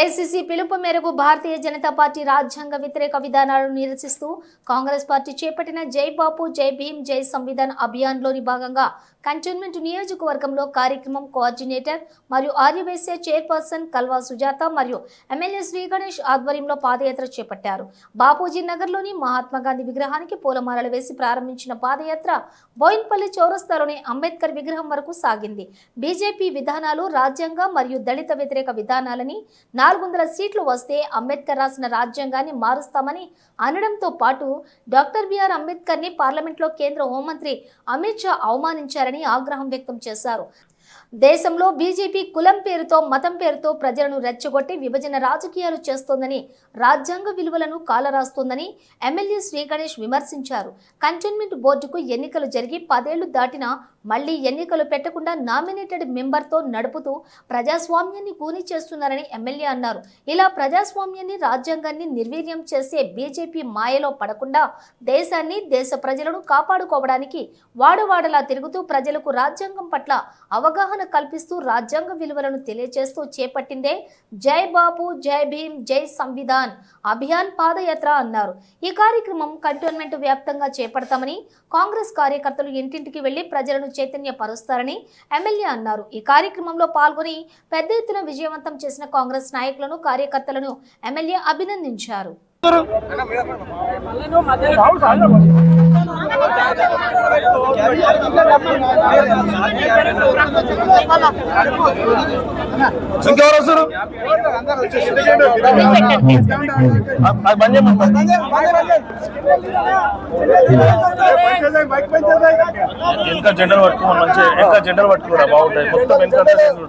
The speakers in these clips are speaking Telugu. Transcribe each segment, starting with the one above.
ఏఐసిసి పిలుపు మేరకు భారతీయ జనతా పార్టీ రాజ్యాంగ వ్యతిరేక విధానాలను నిరసిస్తూ కాంగ్రెస్ పార్టీ చేపట్టిన జై బాపు జై భీమ్ జై సంవిధాన్ అభియాన్లోని భాగంగా కంటోన్మెంట్ నియోజకవర్గంలో కార్యక్రమం కోఆర్డినేటర్ మరియు ఆర్యవైశ్య చైర్పర్సన్ కల్వా సుజాత మరియు ఎమ్మెల్యే శ్రీ గణేష్ ఆధ్వర్యంలో పాదయాత్ర చేపట్టారు. బాపూజీ నగర్లోని మహాత్మా గాంధీ విగ్రహానికి పూలమాలలు వేసి ప్రారంభించిన పాదయాత్ర బోయిన్పల్లి చౌరస్తాలోని అంబేద్కర్ విగ్రహం వరకు సాగింది. బీజేపీ విధానాలు రాజ్యాంగ మరియు దళిత వ్యతిరేక విధానాలని నాలుగు వందల సీట్లు వస్తే అంబేద్కర్ రాసిన రాజ్యాంగాన్ని మారుస్తామని అనడంతో పాటు డాక్టర్ బిఆర్ అంబేద్కర్ని పార్లమెంట్లో కేంద్ర హోంమంత్రి అమిత్ షా అవమానించారని ఆగ్రహం వ్యక్తం చేశారు. దేశంలో బీజేపీ కులం పేరుతో మతం పేరుతో ప్రజలను రెచ్చగొట్టి విభజన రాజకీయాలు చేస్తోందని రాజ్యాంగ విలువలను కాలరాస్తోందని ఎమ్మెల్యే శ్రీగణేష్ విమర్శించారు. కంటోన్మెంట్ బోర్డుకు ఎన్నికలు జరిగి పదేళ్ళు దాటినా మళ్ళీ ఎన్నికలు పెట్టకుండా నామినేటెడ్ మెంబర్తో నడుపుతూ ప్రజాస్వామ్యాన్ని కూని చేస్తున్నారని ఎమ్మెల్యే అన్నారు. ఇలా ప్రజాస్వామ్యాన్ని రాజ్యాంగాన్ని నిర్వీర్యం చేసే బీజేపీ మాయలో పడకుండా దేశాన్ని దేశ ప్రజలను కాపాడుకోవడానికి వాడవాడలా తిరుగుతూ ప్రజలకు రాజ్యాంగం పట్ల అవగాహన కల్పిస్తూ రాజ్యాంగ విలువలను తెలియజేస్తూ చేపట్టిందే జై బాబు జై భీమ్ జై సంవిధాన్ అభియాన్ పాదయాత్ర అన్నారు. ఈ కార్యక్రమం కంటోన్మెంట్ వ్యాప్తంగా చేపడతామని కాంగ్రెస్ కార్యకర్తలు ఇంటింటికి వెళ్ళి ప్రజలను చైతన్యపరుస్తారని ఎమ్మెల్యే అన్నారు. ఈ కార్యక్రమంలో పాల్గొని పెద్ద ఎత్తున విజయవంతం చేసిన కాంగ్రెస్ నాయకులను కార్యకర్తలను ఎమ్మెల్యే అభినందించారు. ఇంకెవరు వస్తారు వెనక జెండలు పట్టుకోమని మంచిగా వెనక జెండలు పట్టుకోరా బాగుంటాయి మొత్తం వెనక జెండాలందరూ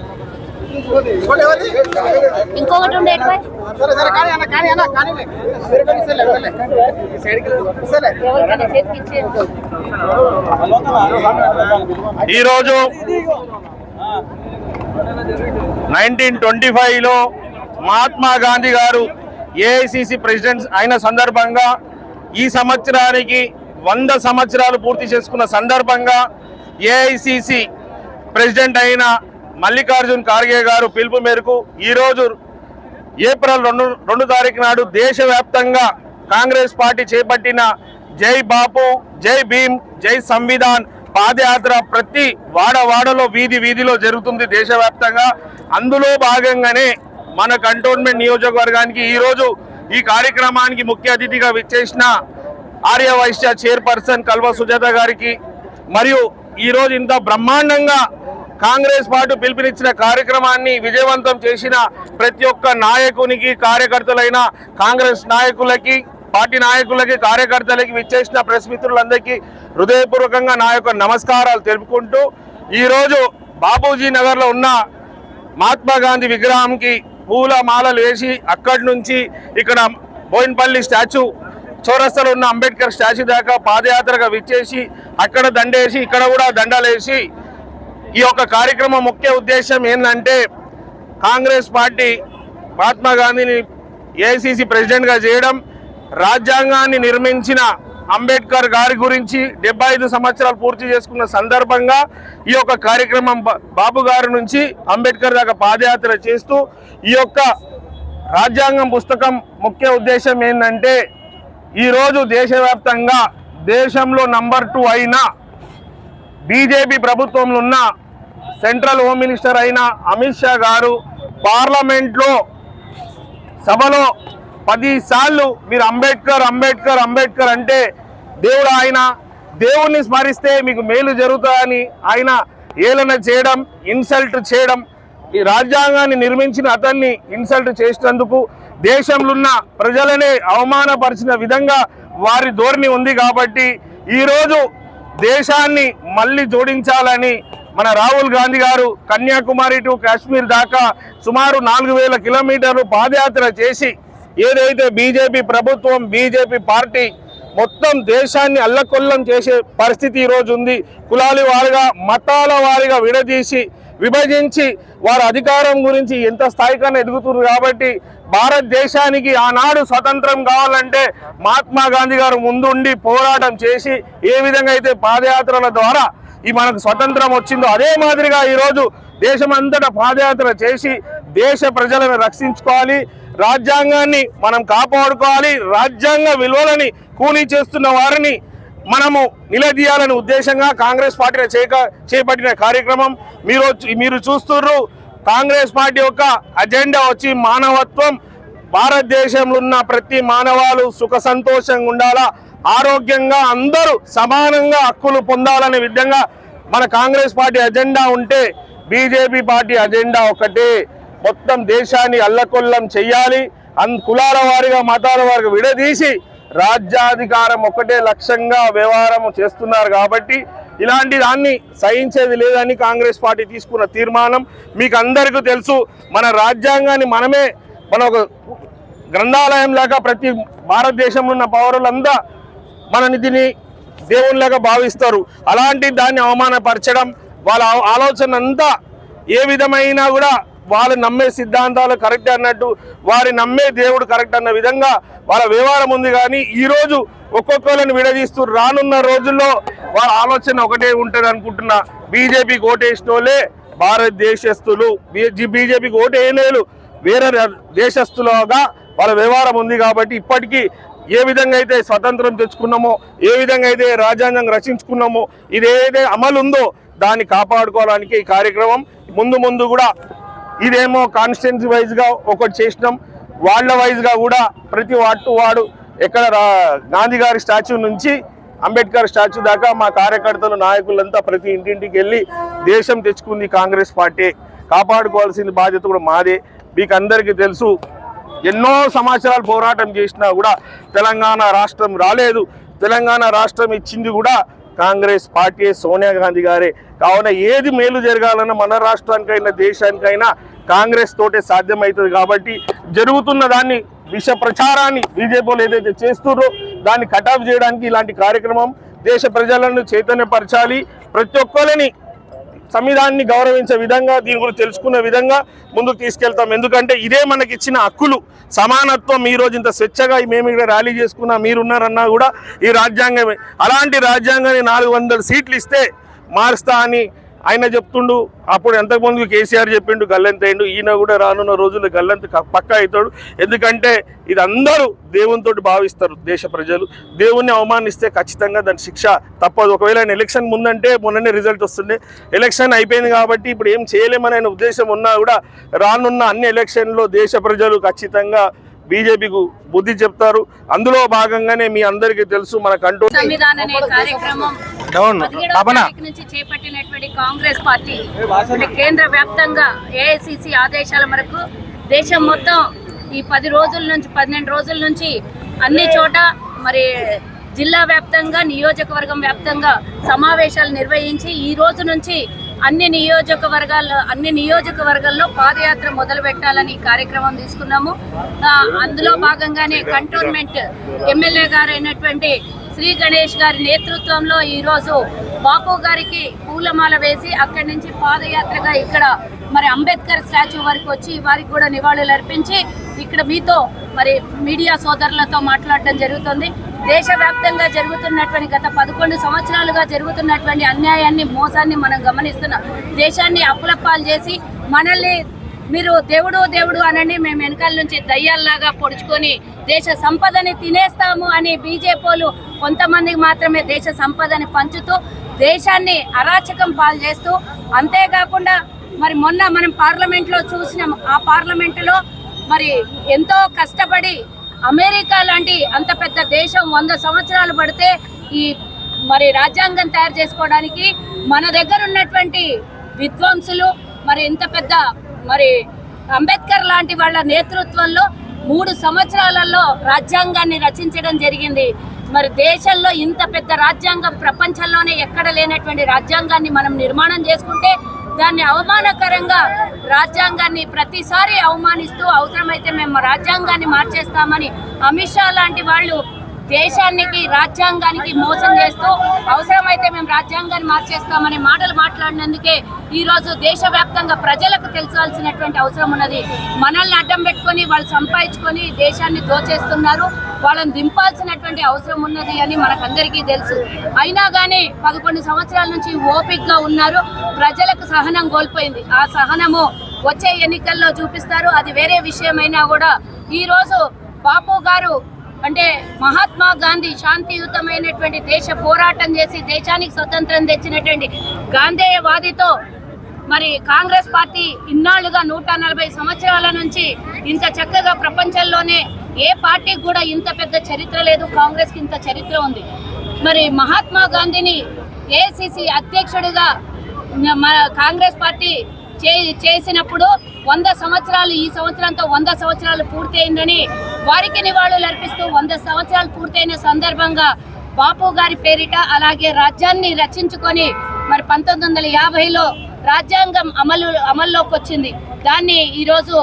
ఇంకొకటి ఉండే. ఈరోజు నైన్టీన్ ట్వంటీ ఫైవ్లో మహాత్మా గాంధీ గారు ఏఐసిసి ప్రెసిడెంట్ అయిన సందర్భంగా ఈ సంవత్సరానికి వంద సంవత్సరాలు పూర్తి చేసుకున్న సందర్భంగా ఏఐసిసి ప్రెసిడెంట్ అయిన మల్లికార్జున్ ఖార్గే గారు పిలుపు మేరకు ఈరోజు ఏప్రిల్ రెండు రెండు తారీఖు నాడు దేశవ్యాప్తంగా కాంగ్రెస్ పార్టీ చేపట్టిన జై బాపు జై భీమ్ జై సంవిధాన్ పాదయాత్ర ప్రతి వాడవాడలో వీధి వీధిలో జరుగుతుంది దేశవ్యాప్తంగా. అందులో భాగంగానే మన కంటోన్మెంట్ నియోజకవర్గానికి ఈరోజు ఈ కార్యక్రమానికి ముఖ్య అతిథిగా విచ్చేసిన ఆర్య వైశ్య చైర్పర్సన్ కల్వ సుజాత గారికి మరియు ఈరోజు ఇంత బ్రహ్మాండంగా కాంగ్రెస్ పార్టీ పిలుపునిచ్చిన కార్యక్రమాన్ని విజయవంతం చేసిన ప్రతి ఒక్క నాయకునికి కార్యకర్తలైన కాంగ్రెస్ నాయకులకి పార్టీ నాయకులకి కార్యకర్తలకి విచ్చేసిన ప్రెస్ మిత్రులందరికీ హృదయపూర్వకంగా నా యొక్క నమస్కారాలు తెలుపుకుంటూ ఈరోజు బాపూజీ నగర్లో ఉన్న మహాత్మా గాంధీ విగ్రహంకి పూల మాలలు వేసి అక్కడి నుంచి ఇక్కడ బోయిన్పల్లి స్టాచ్యూ చౌరస్తలో ఉన్న అంబేద్కర్ స్టాచ్యూ దాకా పాదయాత్రగా విచ్చేసి అక్కడ దండేసి ఇక్కడ కూడా దండలేసి ఈ యొక్క కార్యక్రమం ముఖ్య ఉద్దేశం ఏంటంటే కాంగ్రెస్ పార్టీ మహాత్మా గాంధీని ఏఐసిసి ప్రెసిడెంట్గా చేయడం రాజ్యాంగాన్ని నిర్మించిన అంబేద్కర్ గారి గురించి డెబ్బై ఐదు సంవత్సరాలు పూర్తి చేసుకున్న సందర్భంగా ఈ యొక్క కార్యక్రమం బా- బాబు గారి నుంచి అంబేద్కర్ దాకా పాదయాత్ర చేస్తూ ఈ యొక్క రాజ్యాంగం పుస్తకం ముఖ్య ఉద్దేశం ఏంటంటే ఈరోజు దేశవ్యాప్తంగా దేశంలో నంబర్ టూ అయిన బీజేపీ ప్రభుత్వంలో ఉన్న సెంట్రల్ హోమ్ మినిస్టర్ అయిన అమిత్ షా గారు పార్లమెంట్లో సభలో పది సార్లు మీరు అంబేద్కర్ అంబేద్కర్ అంబేద్కర్ అంటే దేవుడు ఆయన. దేవుణ్ణి స్మరిస్తే మీకు మేలు జరుగుతుందని ఆయన ఏలన చేయడం ఇన్సల్ట్ చేయడం ఈ రాజ్యాంగాన్ని నిర్మించిన అతన్ని ఇన్సల్ట్ చేసినందుకు దేశంలో ఉన్న ప్రజలనే అవమానపరిచిన విధంగా వారి ధోరణి ఉంది కాబట్టి ఈరోజు దేశాన్ని మళ్ళీ జోడించాలని మన రాహుల్ గాంధీ గారు కన్యాకుమారి టు కాశ్మీర్ దాకా సుమారు నాలుగు వేల కిలోమీటర్లు పాదయాత్ర చేసి ఏదైతే బీజేపీ ప్రభుత్వం బీజేపీ పార్టీ మొత్తం దేశాన్ని అల్లకొల్లం చేసే పరిస్థితి ఈరోజు ఉంది. కులాలి వారిగా మతాల వారిగా విడదీసి విభజించి వారు అధికారం గురించి ఎంత స్థాయికన్నా ఎదుగుతున్నారు కాబట్టి భారతదేశానికి ఆనాడు స్వతంత్రం కావాలంటే మహాత్మా గాంధీ గారు ముందుండి పోరాటం చేసి ఏ విధంగా అయితే పాదయాత్రల ద్వారా ఈ మనకు స్వతంత్రం వచ్చిందో అదే మాదిరిగా ఈరోజు దేశమంతటా పాదయాత్ర చేసి దేశ ప్రజలను రక్షించుకోవాలి రాజ్యాంగాన్ని మనం కాపాడుకోవాలి రాజ్యాంగ విలువలని కూలీ చేస్తున్న వారిని మనము నిలదీయాలనే ఉద్దేశంగా కాంగ్రెస్ పార్టీ చేక చేపట్టిన కార్యక్రమం. మీరు మీరు చూస్తున్నారు కాంగ్రెస్ పార్టీ యొక్క అజెండా వచ్చి మానవత్వం భారతదేశంలో ఉన్న ప్రతి మానవాళు సుఖ సంతోషంగా ఉండాలా ఆరోగ్యంగా అందరూ సమానంగా హక్కులు పొందాలనే విధంగా మన కాంగ్రెస్ పార్టీ అజెండా ఉంటే బీజేపీ పార్టీ అజెండా ఒకటే. మొత్తం దేశాన్ని అల్లకొల్లం చెయ్యాలి. అన్ కులాల వారిగా మతాల వారిగా విడదీసి రాజ్యాధికారం ఒకటే లక్ష్యంగా వ్యవహారం చేస్తున్నారు కాబట్టి ఇలాంటి దాన్ని సహించేది లేదని కాంగ్రెస్ పార్టీ తీసుకున్న తీర్మానం మీకు అందరికీ తెలుసు. మన రాజ్యాంగాన్ని మనమే మన ఒక గ్రంథాలయం లాగా ప్రతి భారతదేశంలో ఉన్న పౌరులంతా మన దీన్ని దేవునిలాగా భావిస్తారు. అలాంటి దాన్ని అవమానపరచడం వాళ్ళ ఆలోచన అంతా ఏ విధమైనా కూడా వాళ్ళు నమ్మే సిద్ధాంతాలు కరెక్ట్ అన్నట్టు వారి నమ్మే దేవుడు కరెక్ట్ అన్న విధంగా వాళ్ళ వ్యవహారం ఉంది. కానీ ఈరోజు ఒక్కొక్కరిని విడదీస్తూ రానున్న రోజుల్లో వాళ్ళ ఆలోచన ఒకటే ఉంటుంది అనుకుంటున్నా. బీజేపీకి ఓటేసినోళ్ళే భారతదేశస్తులు. బీజేపీకి ఓటు వేరే దేశస్తులుగా వాళ్ళ వ్యవహారం ఉంది కాబట్టి ఇప్పటికీ ఏ విధంగా అయితే స్వతంత్రం తెచ్చుకున్నామో ఏ విధంగా అయితే రాజ్యాంగం రచించుకున్నామో ఇది ఏదైతే అమలు ఉందో దాన్ని కాపాడుకోవడానికి ఈ కార్యక్రమం ముందు ముందు కూడా ఇదేమో కాన్స్టిట్యున్సీ వైజ్గా ఒకటి చేసినాం. వాళ్ళ వైజ్గా కూడా ప్రతి వాటు వాడు ఎక్కడ రా- గాంధీ గారి స్టాచ్యూ నుంచి అంబేద్కర్ స్టాచ్యూ దాకా మా కార్యకర్తలు నాయకులంతా ప్రతి ఇంటింటికి వెళ్ళి దేశం తెచ్చుకుంది కాంగ్రెస్ పార్టీ. కాపాడుకోవాల్సిన బాధ్యత కూడా మాదే. మీకు అందరికీ తెలుసు ఎన్నో సంవత్సరాలు పోరాటం చేసినా కూడా తెలంగాణ రాష్ట్రం రాలేదు. తెలంగాణ రాష్ట్రం ఇచ్చింది కూడా కాంగ్రెస్ పార్టీ సోనియా గాంధీ గారే. కావున ఏది మేలు జరగాలన్నా మన రాష్ట్రానికైనా దేశానికైనా కాంగ్రెస్ తోటే సాధ్యమవుతుంది కాబట్టి జరుగుతున్న దాన్ని విష ప్రచారాన్ని బీజేపీలు ఏదైతే చేస్తున్నారో దాన్ని కటాఫ్ చేయడానికి ఇలాంటి కార్యక్రమం దేశ ప్రజలను చైతన్యపరచాలి. ప్రతి ఒక్కరిని సంవిధానాన్ని గౌరవించే విధంగా దీని గురించి తెలుసుకునే విధంగా ముందుకు తీసుకెళ్తాం. ఎందుకంటే ఇదే మనకి ఇచ్చిన హక్కులు. సమానత్వం ఈ రోజు ఇంత స్వేచ్ఛగా మేము ఇక్కడ ర్యాలీ చేసుకున్నా మీరున్నారన్నా కూడా ఈ రాజ్యాంగమే. అలాంటి రాజ్యాంగాన్ని నాలుగు సీట్లు ఇస్తే మారుస్తా అని ఆయన చెప్తుండు అప్పుడు ఎంతకుముందు కేసీఆర్ చెప్పిండు గల్లంత అయిండు ఈయన కూడా రానున్న రోజుల్లో గల్లంత పక్క అవుతాడు. ఎందుకంటే ఇది అందరూ దేవునితో భావిస్తారు దేశ ప్రజలు. దేవుణ్ణి అవమానిస్తే ఖచ్చితంగా దాని శిక్ష తప్పదు. ఒకవేళ ఆయన ఎలక్షన్ ముందంటే మొన్ననే రిజల్ట్ వస్తుండే ఎలక్షన్ అయిపోయింది కాబట్టి ఇప్పుడు ఏం చేయలేమని ఆయన ఉద్దేశం ఉన్నా కూడా రానున్న అన్ని ఎలక్షన్లో దేశ ప్రజలు ఖచ్చితంగా బీజేపీకు బుద్ధి చెప్తారు. అందులో భాగంగానే మీ అందరికీ తెలుసు మన కంట్రోల్ కార్యక్రమం. డౌన్. చేపట్టినటువంటి కాంగ్రెస్ పార్టీ కేంద్ర వ్యాప్తంగా ఏఐసిసి ఆదేశాల మేరకు దేశం మొత్తం ఈ పది రోజుల నుంచి పన్నెండు రోజుల నుంచి అన్ని చోట మరి జిల్లా వ్యాప్తంగా నియోజకవర్గం వ్యాప్తంగా సమావేశాలు నిర్వహించి ఈ రోజు నుంచి అన్ని నియోజకవర్గాల్లో అన్ని నియోజకవర్గాల్లో పాదయాత్ర మొదలు పెట్టాలని కార్యక్రమం తీసుకున్నాము. అందులో భాగంగానే కంటోన్మెంట్ ఎమ్మెల్యే గారు అయినటువంటి శ్రీ గణేష్ గారి నేతృత్వంలో ఈరోజు బాపు గారికి పూలమాల వేసి అక్కడి నుంచి పాదయాత్రగా ఇక్కడ మరి అంబేద్కర్ స్టాచ్యూ వరకు వచ్చి వారికి కూడా నివాళులు అర్పించి ఇక్కడ మీతో మరి మీడియా సోదరులతో మాట్లాడడం జరుగుతుంది. దేశవ్యాప్తంగా జరుగుతున్నటువంటి గత పదకొండు సంవత్సరాలుగా జరుగుతున్నటువంటి అన్యాయాన్ని మోసాన్ని మనం గమనిస్తున్నాం. దేశాన్ని అప్పులప్పాలు చేసి మనల్ని మీరు దేవుడు దేవుడు అనండి మేము వెనకాల నుంచి దయ్యాల్లాగా పొడుచుకొని దేశ సంపదని తినేస్తాము అని బీజేపీలు కొంతమందికి మాత్రమే దేశ సంపదని పంచుతూ దేశాన్ని అరాచకం పాలు చేస్తూ అంతేకాకుండా మరి మొన్న మనం పార్లమెంట్లో చూసినాం ఆ పార్లమెంటులో మరి ఎంతో కష్టపడి అమెరికా లాంటి అంత పెద్ద దేశం వంద సంవత్సరాలు పడితే ఈ మరి రాజ్యాంగం తయారు చేసుకోవడానికి మన దగ్గర ఉన్నటువంటి విద్వాంసులు మరి ఇంత పెద్ద మరి అంబేద్కర్ లాంటి వాళ్ళ నేతృత్వంలో మూడు సంవత్సరాలలో రాజ్యాంగాన్ని రచించడం జరిగింది. మరి దేశంలో ఇంత పెద్ద రాజ్యాంగం ప్రపంచంలోనే ఎక్కడ లేనటువంటి రాజ్యాంగాన్ని మనం నిర్మాణం చేసుకుంటే దాన్ని అవమానకరంగా రాజ్యాంగాన్ని ప్రతిసారి అవమానిస్తూ అవసరమైతే మేము రాజ్యాంగాన్ని మార్చేస్తామని అమిత్ షా లాంటి వాళ్ళు దేశానికి రాజ్యాంగానికి మోసం చేస్తూ అవసరమైతే మేము రాజ్యాంగాన్ని మార్చేస్తామనే మాటలు మాట్లాడినందుకే ఈ రోజు దేశవ్యాప్తంగా ప్రజలకు తెలిసాల్సినటువంటి అవసరం ఉన్నది. మనల్ని అడ్డం పెట్టుకొని వాళ్ళు సంపాదించుకొని దేశాన్ని దోచేస్తున్నారు. వాళ్ళని దింపాల్సినటువంటి అవసరం ఉన్నది అని మనకందరికీ తెలుసు. అయినా కానీ పదకొండు సంవత్సరాల నుంచి ఓపిక్గా ఉన్నారు. ప్రజలకు సహనం కోల్పోయింది. ఆ సహనము వచ్చే ఎన్నికల్లో చూపిస్తారు. అది వేరే విషయమైనా కూడా. ఈరోజు బాపు గారు అంటే మహాత్మా గాంధీ శాంతియుతమైనటువంటి దేశ పోరాటం చేసి దేశానికి స్వతంత్రం తెచ్చినటువంటి గాంధేయవాదితో మరి కాంగ్రెస్ పార్టీ ఇన్నాళ్ళుగా నూట నలభై సంవత్సరాల నుంచి ఇంత చక్కగా ప్రపంచంలోనే ఏ పార్టీకి కూడా ఇంత పెద్ద చరిత్ర లేదు కాంగ్రెస్కి ఇంత చరిత్ర ఉంది. మరి మహాత్మా గాంధీని ఏసీసీ అధ్యక్షుడిగా మన కాంగ్రెస్ పార్టీ చే చేసినప్పుడు వంద సంవత్సరాలు ఈ సంవత్సరంతో వంద సంవత్సరాలు పూర్తయిందని వారికి నివాళులు అర్పిస్తూ వంద సంవత్సరాలు పూర్తయిన సందర్భంగా బాపు గారి పేరిట అలాగే రాజ్యాన్ని రచించుకొని మరి పంతొమ్మిది వందల యాభైలో రాజ్యాంగం అమలు అమల్లోకి వచ్చింది దాన్ని ఈరోజు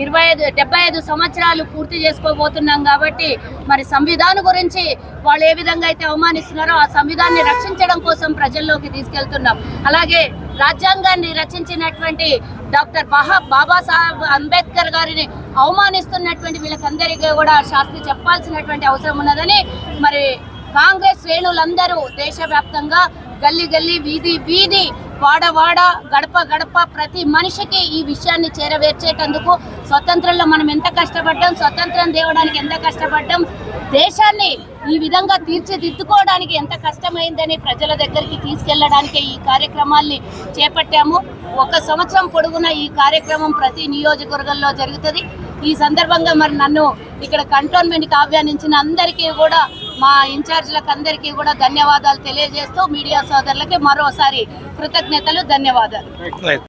ఇరవై ఐదు డెబ్బై ఐదు సంవత్సరాలు పూర్తి చేసుకోబోతున్నాం కాబట్టి మరి సంవిధానం గురించి వాళ్ళు ఏ విధంగా అయితే అవమానిస్తున్నారో ఆ సంవిధాన్ని రక్షించడం కోసం ప్రజల్లోకి తీసుకెళ్తున్నాం. అలాగే రాజ్యాంగాన్ని రచించినటువంటి డాక్టర్ బాహా బాబాసాహెబ్ అంబేద్కర్ గారిని అవమానిస్తున్నటువంటి వీళ్ళకందరికీ కూడా శాస్త్రి చెప్పాల్సినటువంటి అవసరం ఉన్నదని మరి కాంగ్రెస్ శ్రేణులందరూ దేశవ్యాప్తంగా గల్లీ గల్లీ వీధి వీధి వాడ వాడ గడప గడప ప్రతి మనిషికి ఈ విషయాన్ని చేరవేర్చేటందుకు స్వతంత్రంలో మనం ఎంత కష్టపడ్డాం స్వతంత్రం తేవడానికి ఎంత కష్టపడ్డాం దేశాన్ని ఈ విధంగా తీర్చిదిద్దుకోవడానికి ఎంత కష్టమైందని ప్రజల దగ్గరికి తీసుకెళ్ళడానికి ఈ కార్యక్రమాల్ని చేపట్టాము. ఒక సంవత్సరం పొడుగున ఈ కార్యక్రమం ప్రతి నియోజకవర్గంలో జరుగుతుంది. ఈ సందర్భంగా మరి నన్ను ఇక్కడ కంటోన్మెంట్ ఆహ్వానించిన అందరికీ కూడా మా ఇన్ఛార్జీలకు అందరికీ కూడా ధన్యవాదాలు తెలియజేస్తూ మీడియా సోదరులకి మరోసారి కృతజ్ఞతలు ధన్యవాదాలు.